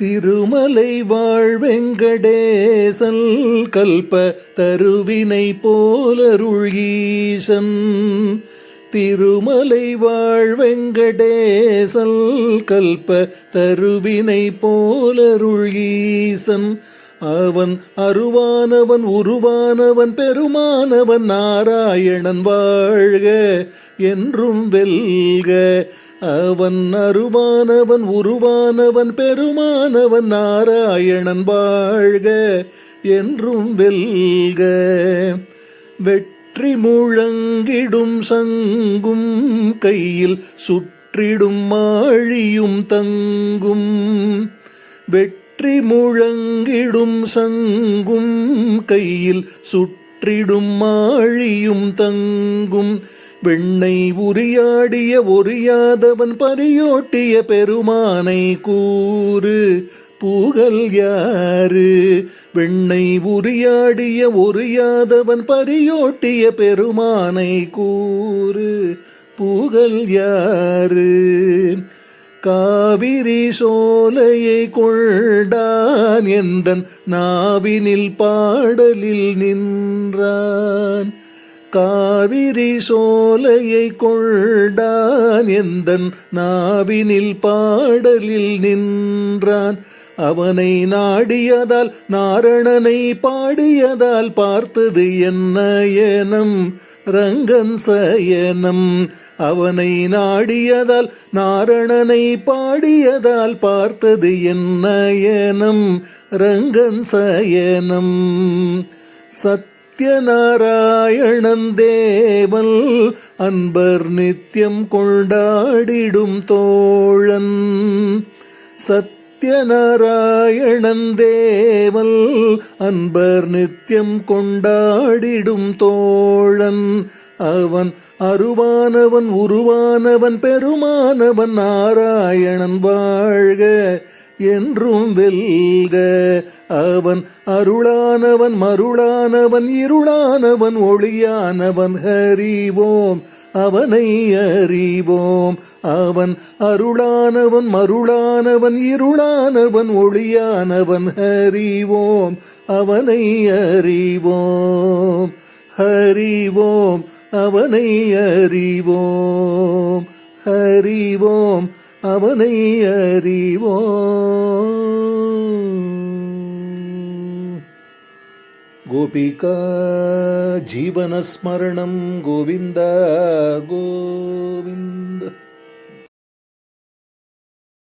திருமலை வாழ்வெங்கடேசல் கல்ப தருவினை போலருள்ஈசன் திருமலை வாழ்வெங்கடேசல் கல்ப தருவினை போலருள்ஈசன் அவன் அருவானவன் உருவானவன் பெருமானவன் நாராயணன் வாழ்க என்றும் வெல்க. அவன் அருவானவன் உருவானவன் பெருமானவன் நாராயணன் வாழ்க என்றும் வெல்க. வெற்றி முழங்கிடும் சங்கும் கையில் சுற்றிடும் மாழியும் தங்கும். வெற்றி சுற்றி முழங்கிடும் சங்கும் கையில் சுற்றிடும் மாழியும் தங்கும். வெண்ணை உரியாடிய ஒரியாதவன் பரியோட்டிய பெருமானை கூறு பூகல் யாரு? வெண்ணை உரியாடிய ஒரியாதவன் பரியோட்டிய பெருமானை கூறு பூகல் யாரு? காவிரி சோலையை கொண்டான் எந்தன் நாவினில் பாடலில் நின்றான். காவிரி சோலையை கொண்டான் எந்தன் நாவினில் பாடலில் நின்றான். அவனை நாடியதால் நாரணனை பாடியதால் பார்த்தது என்ன ஏனம்? ரங்கன் சயனம். அவனை நாடியதால் நாரணனை பாடியதால் பார்த்தது என்ன ஏனம்? ரங்கன் சயனம். சத் சத்யநாராயணன் தேவல் அன்பர் நித்தியம் கொண்டாடிடும் தோழன். சத்யநாராயணன் தேவல் அன்பர் நித்தியம் கொண்டாடிடும் தோழன். அவன் அருவானவன் உருவானவன் பெருமானவன் நாராயணன் வாழ்க. என்றும் வெல்க. அவன் அருளானவன் மருளானவன் இருளானவன் ஒளியானவன் ஹரிவோம் அவனை அறிவோம். அவன் அருளானவன் மருளானவன் இருளானவன் ஒளியானவன் ஹரிவோம் அவனை அறிவோம். ஹரிவோம் அவனை அறிவோம். அறிவோம் அவனை அறிவோம். கோபிகா ஜீவனஸ்மரணம் கோவிந்த கோவிந்த.